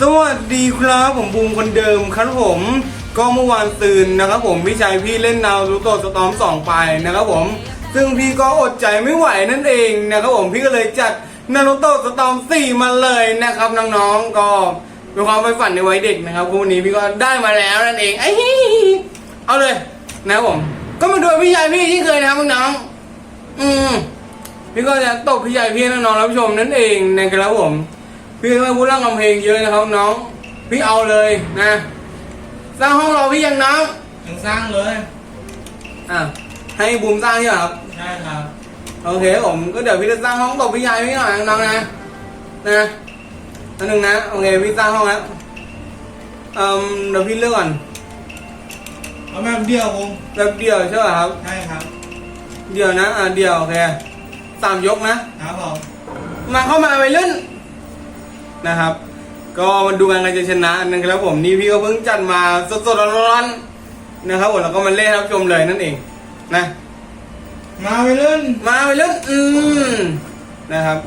สวัสดีครับผมบูมคนเดิมครับผม ก็เมื่อวานตื่นนะครับผมพี่ชายพี่เล่นนาวรูโตสตอมสองไปนะครับผม ซึ่งพี่ก็อดใจไม่ไหวนั่นเองนะครับผมพี่ก็เลยจัดนารูโตสตอมสี่มาเลยนะครับน้องๆก็เป็นความใฝ่ฝันในวัยเด็กนะครับคู่นี้พี่ก็ได้มาแล้วนั่นเองไอ้เอาเลยนะครับผม ก็มาดูพี่ชายพี่ที่เคยนะครับน้องอืมพี่ก็จะตบพี่ใหญ่พี่น้องๆรับชมนั่นเองนะครับผม พี่ไม่พูดเรื่องกำเพลงเยอะนะครับน้อง พี่เอาเลยนะ สร้างห้องรอพี่ยังน้องยังสร้างเลยอะให้บูมสร้างใช่ไหมครับใช่ครับโอเคผมก็เดี๋ยวพี่จะสร้างห้องตบพี่ใหญ่พี่หน่อยน้องนะนะอันหนึ่งนะโอเคพี่สร้างห้องแล้วเอ่มเดี๋ยวพี่เลือกก่อนเอาแบบเดียวผมแบบเดียวใช่ไหมครับใช่ครับ เดียวนะอะเดียวโอเคสามยกนะครับผมมาเข้ามาไปเล่น นะครับ ก็มาดูกันใครจะชนะนะครับผมนี่พี่ก็เพิ่งจัดมาสดๆร้อนๆนะครับผมแล้วก็มาเล่นรับชมเลยนั่นเองนะ มาไปเล่นมาไปเล่นอืมนะครับ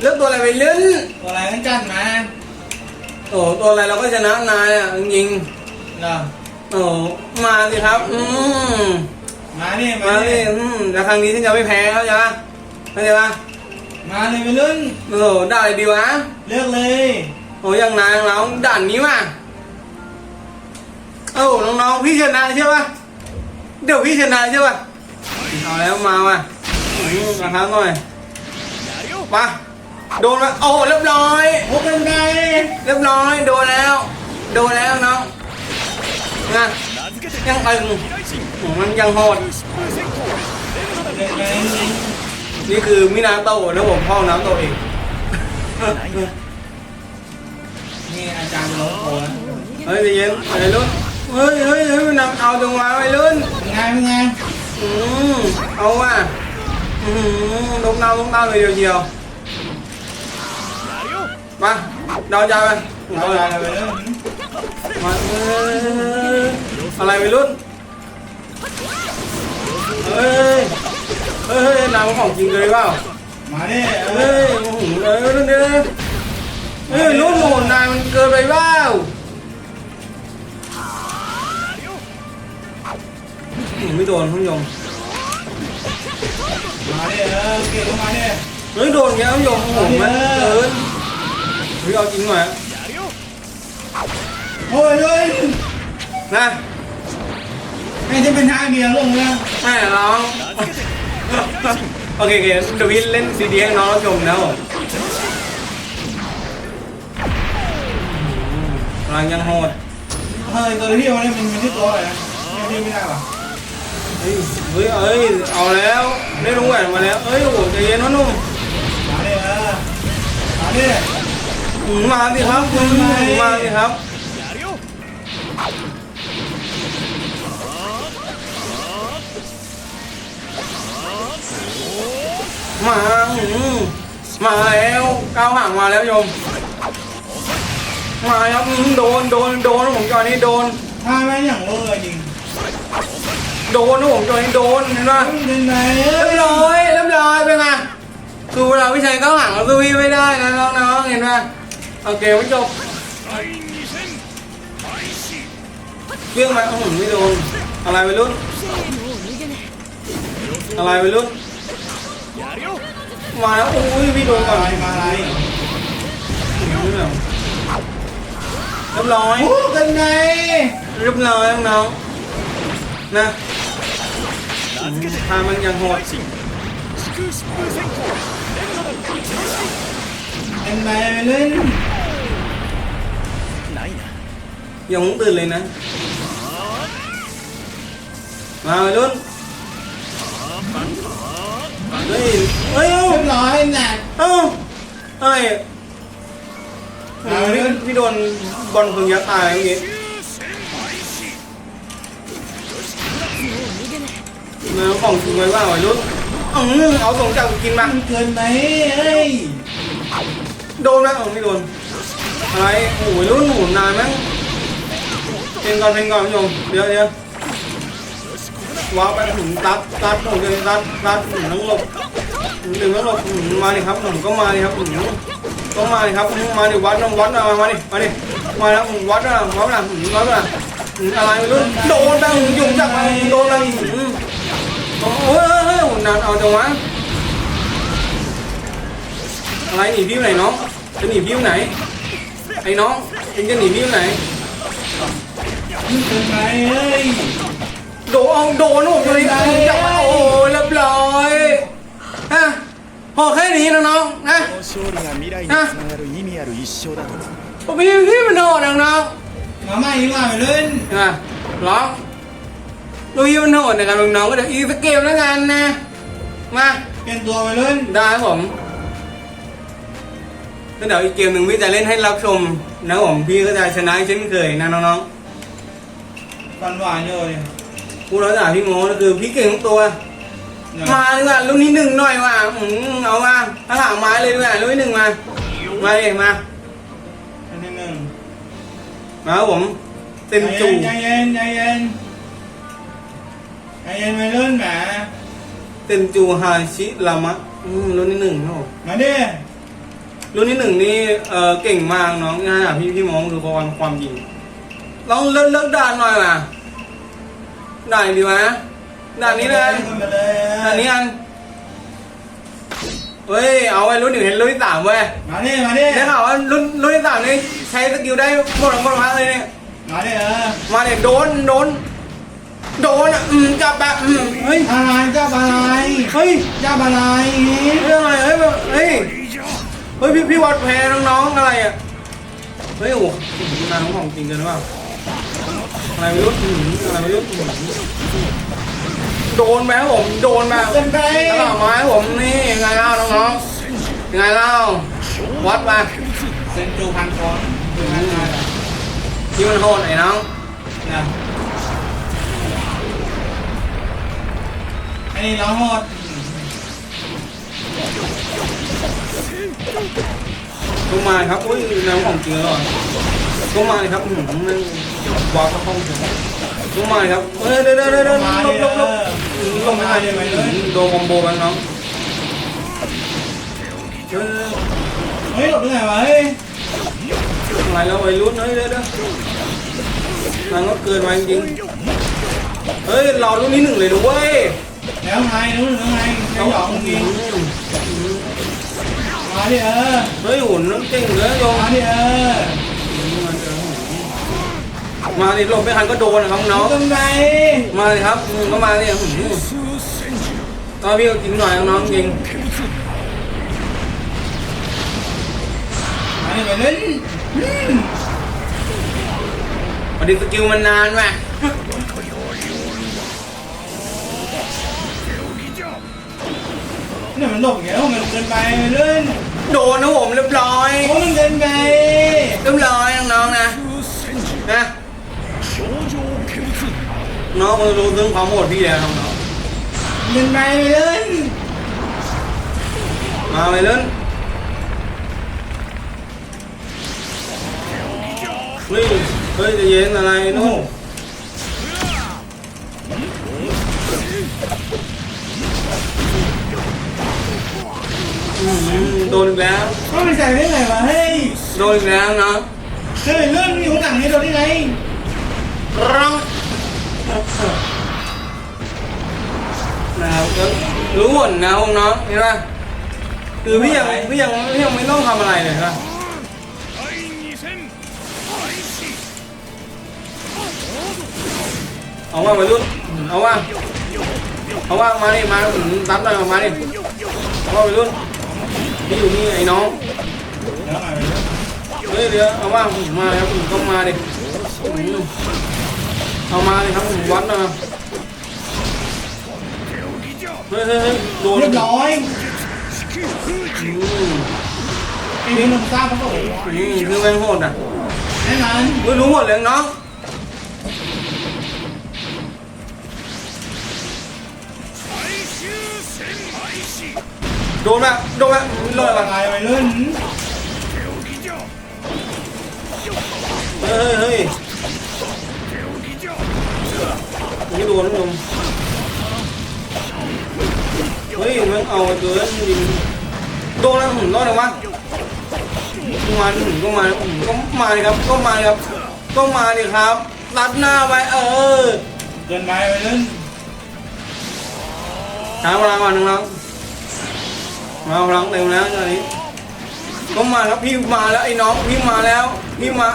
เลือกตัวอะไรไปเล่นตัวอะไรกันจัดมาโอ้ตัวอะไรเราก็ชนะนายอะจริงเหรอๆโอ้มาสิครับ อืมมาเนี่ยมามาเนี่สิยอืมแต่ครั้งนี้ฉันจะไม่แพ้เขาใช่ปะเข้าใจปะ มาเลยไปเล่นโอ้ได้ดีวะเลือกเลยโอ้ยังนายเราด่านนี้ว่ะเอ้าน้องๆพี่ชนะใช่ปะเดี๋ยวพี่ชนะใช่ปะเอาแล้วมาว่ะอืมกระทำหน่อยมาโดนแล้วโอ้เรียบร้อยโอ้เป็นไงเรียบร้อยโดนแล้ว โดนแล้วน้องนะยังตึงโอ้มันยังโหดเป็ นไงนี่คือมินาโตะนะผมพ่อน้ำโตะเองนี่อาจารย์จะลงโผล่แล้วเฮ้ยใจเย็นไอ้รุ่นเฮ้ยเฮ้ยเฮ้ยมันนำเอาตรงมาไอ้รุ่นเป็นไงเป็นไงอืมเอาว่ะอืมลงน้ำลงน้ำเลยเดียวๆมาเดาใจไปเอาอะไรไปเล่นมาเอออะไรไปรุ่นเฮ้ย เฮ้ยเฮ้ยน้ำของจริงเลยเปล่ามาเนี่ยเฮ้ยโอ้โหเอ้ยรุ่นเดียเฮ้ยรุ่นโหนนายมันเกินไปเปล่าอืมไม่โดนท่านผู้ชมมาเนี่ยเออเก่งมาเนี่ยเฮ้ยโดนแกท่านผู้ชมโอ้โหมันเกินเฮ้ยเอาจริงหน่อยโอ้ยเลยนะให้จะเป็นทางเดียวลงแล้วแม่ร้อง โอเคโอเคเดี๋ยวพี่เล่นซีดีให้น้องรับชมนะผมพลังยังโหดเฮ้ยตัวที่เอาเนี่ยมันมันที่ตัวอะไรนะไม่ไม่ได้ป่ะเฮ้ยเฮ้ยเอ้ยเอาแล้วได้ลุงแหวนมาแล้วเอ้ยโอ้โหใจเย็นวะนุ่มมาเนี่ยเออมาเนี่ยอืมมาสิครับอืมมาสิครับ มาอืมมาแล้วก้าวห่างมาแล้วโยม มาครับอืมโดนโดนโดนนะผมจอยนี้โดนถ้าไม่อย่างเวอร์จริงโดนนะผมจอยนี้โดนเห็นปะเป็นไงเรียบร้อยเรียบร้อยเป็นไงคือเวลาพี่ชัยก้าวห่างเราสู้พี่ไม่ได้นะน้องๆเห็นปะโอเคไม่จบเรื่องมาอื้อหือไม่โดนอะไรไปรุ่นอะไรไปรุ่น มาแล้วอุ้ยพี่โดนก่อนอะไรมาอะไรเรียบร้อยโอ้เป็นไงเรียบร้อยน้องๆนะทามันยังโหดเป็นไงไปเล่นยังมึงตื่นเลยนะมาไปรุ่น เฮ้ยเฮ้ยเอ้าเรียบร้อยหนักเอ้าเฮ้ยพี่พี่โดนบอลพึงยักษ์ตายเมื่อกี้มาของจริงไว้ว่าไอ้รุ่นอือเอาส่งจากกินมา มันเกินไหมเอ้ยโดนไหมเออไม่โดน อะไรโอ้ยรุ่นหมุนนานมั้งเพลงก่อนเพลงก่อนพี่ชมเดี๋ยวเดี๋ยว ว้าวไปถึงตัดตัดหนุ่มเลยตัดตัดหนุ่มทั้งหลบหนุ่มทั้งหลบหนุ่มมาดิครับหนุ่มก็มาดิครับหนุ่มต้องมาดิครับหนุ่มาเดิวัดน้องวัดมามาดิมาดิมาแล้วหนุนวัดนะวัดนะวัดนะอะไรไม่รู้โดนไปยุ่งจักมาโดนไปโอ้ยเฮ้ยนานเอาจังวะอะไรหนีพี่ไหนน้องจะหนีพี่ไหนไอ้น้องเองจะหนีพี่ไหนนี่เป็นไงเฮ้ย โดเอาโดนลูกเลยจับมาโอ้ยรีบร้อยฮะพอแค่นี้น้องๆนะนะพี่พี่มันโดนน้องๆมาไม่ดีกว่าไปเล่นนะร้องดูยี่มันโหดนการน้องก็เดี๋ยวอีสเกมแล้วกันนะ มาเปลี่ยนตัวไปเล่นได้ผมก็เดี๋ยวอีกเกมหนึ่งพี่จะเล่นให้รับชมนะผมพี่ก็จะชนะเช่นเคยนะน้องๆฟันหวานเยอะเลย พูดแล้วจ้ะพี่โม้ก็คือพี่เก่งทุกตัวเนี่ยมาดีกว่ารุ่นนี้หนึ่งหน่อยว่ะอืมเอามาถ้าหางไม้เลยดีกว่ารุ่นที่หนึ่งมา มาเองมาอันที่หนึ่งมาครับผมเต็มจูใจเย็นใจเย็นใจเย็นไปเล่นแหมเต็มจูฮาชิรามะอืมรุ่นที่หนึ่งครับผมมาดิรุ่นที่หนึ่งนี่เออเก่งมากน้องนะพี่พี่มองคือความความยิงลองเลิกเลิกด่านหน่อยว่ะ ด่านดีวะด่านนี้เลยขึ้นไปเลยด่านนี้อันเฮ้ย เอาไว้รุ่นหนึ่งเห็นรุ่นที่สามเว้ย มาดิมาดิได้ข่าวว่ารุ่นรุ่นที่สามนี่ใช้สกิลได้หมดหมดพักเลยเนี่ย มาดิเออ มาเนี่ยโดนโดนโดนอะอืมจับแบบอืมเฮ้ยอะไรเจ้าอะไรเฮ้ยเจ้าอะไรเรื่องอะไรเฮ้ยแบบเฮ้ยเฮ้ยพี่พี่วัดแพ้น้องๆอะไรอะเฮ้ยโอ้โหนางของจริงเกินหรือเปล่า อะไรไม่รู้อืมอะไรไม่รู้อืมโดนไหมครับผมโดนแบบเป็นไปตลอดไม้ผมนี่ยังไงเล่าน้องๆยังไงเล่าวัดมาเซนจูพันคอนถึงพันคอนที่มันโหดไอ้น้องนะอันนี้ร้องโหดลงมาครับอุ้ยน้ำของจริงแล้วเหรอ ลงมาเลยครับอืมมันวางเข้าห้องผมลงมาเลยครับเฮ้ยเดี๋ยวเดี๋ยวเดี๋ยวเดี๋ยวมาลบลบลบอลงมาเลยไหมโดนคอมโบกันน้องเฮ้ยหลบได้ไงวะเฮ้ยอะไรแล้ววัยรุ่นเฮ้ยเดี๋ยวเดี๋ยวมันก็เกินไปจริงเฮ้ยเรารุ่นนี้หนึ่งเลยดูเว้ยแล้วไงนู้นแล้วไงไอ้หยองจริงมาดิเออเฮ้ยหุ่นน้ำเก่งเลือโยมมาดิเออ มาดิหลบไม่ทันก็โดนนะครับน้องทำไมมาเลยครับอืมก็มาดิอืมตอนพี่ก็กินหน่อยน้องๆจริงมาดิไปเล่นอืมพอดีสกิลมันนานว่ะเนี่ยมันหลบอย่างเงี้ยมันเกินไปไปเล่นโดนนะผมเรียบร้อยโอ้มันเกินไปเรียบร้อยน้องๆนะนะ น้องมึงรู้เรื่องความโหดพี่แล้วน้องเกินไปไปเล่นๆมาไปเล่นเฮ้ยเฮ้ยใจะเย็นอะไรโอ้นู่โหนอืมโดนอีกแล้วก็มันใส่ได้ไงวะเฮ้ยโดนอีกแล้วน้องเฮ้ยเลื่อนอยู่หนังนี้โดนได้ไงร้อง นะครับก็รู้หมดนะพวกน้องเห็นป่ะคือพี่ยังพี่ยังพี่ยังไม่ต้องทำอะไรเลยครับเอาว่าไปรุ่นเอาว่าเอาว่ามาดิมาตัดหน่อยมาดิเอาว่าไปรุ่นนี่อยู่นี่ไอ้น้องเฮ้ยเดี๋ยวเอาว่ามาครับต้องมาดิ เอามาเลยครับผมวัดนะเฮ้ยเฮ้ยเฮ้ยโดนเรียบร้อยอืมไอ้เรื่องมันทราบเขาบอกอืมคือแม่งโหดอะแน่นอนไม่รู้หมดเลยน้องโดนแบบโดนแบบลอยอะแบบไรไปเล่นเฮ้ยเฮ้ยเฮ้ย ไม่โดนไม่โดนเฮ้ยมันเอาเกินจริงโดนแล้วผมรอดเลยวะมาถึงก็มาอืมก็มาเลยครับก็มาเลยครับก็มาดิครับรัดหน้าไปเออเกินไปวัยรุ่นช้าพลังก่อนหนึ่งแล้วมาพลังเต็มแล้วตอนนี้ก็มาครับพี่มาแล้วไอ้น้องพี่มาแล้วพี่มา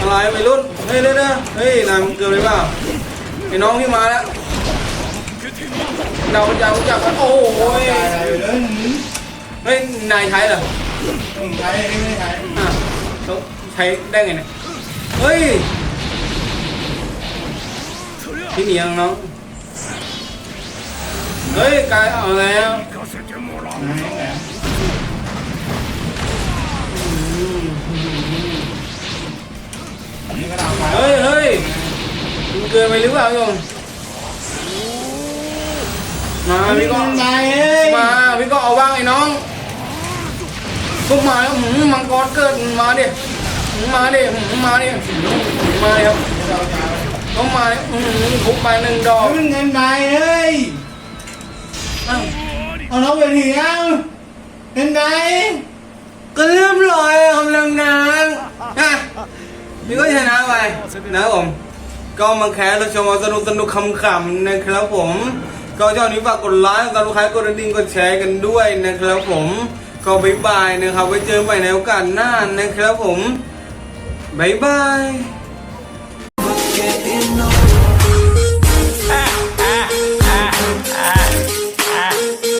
อะไรไปรุ่นเฮ้ยเด้อเด้อเฮ้ยนายมึงเกินไปเปล่า ไอ้น้องพี่มาแล้วเราจะรู้จักกันโอ้ยตายอะไรวัยรุ่นเฮ้ยนายใช้เหรอมึงใช้ไม่ได้ใช้อะเขาใช้ได้ไงเนี่ยเฮ้ยพี่หนียังน้องเฮ้ยกายเอาแล้วไหนแหละนี่ก็เอาไปเฮ้ยเฮ้ย มันเกินไปหรือเปล่าโยมมาพี่พี่ก็ก็ไปเอ้ยมาพี่ก็เอาบ้างไอ้น้องก็มาแล้วหืมมังกรเกิดมาดิหืมมาดิหืมมาดิหืมมาดิครับต้องมาดิหืมทุบไปหนึ่งดอกมึงเงินไปเอ้ยอ้าวเอาน้องไปทีเอาเงินไปก็เรียบร้อยกำลังนางอะพี่ก็ชนะไปนะครับผม ก็มาแคสแล้วชมมาสนุกสนุกขำๆนะครับผม ก็เจ้านี้ฝากกดไลค์กดลูกค้ากดดิ่งกดแชร์กันด้วยนะครับผมก็บ๊ายบายนะครับไว้เจอใหม่ในโอกาสหน้านะครับผมบ๊ายบาย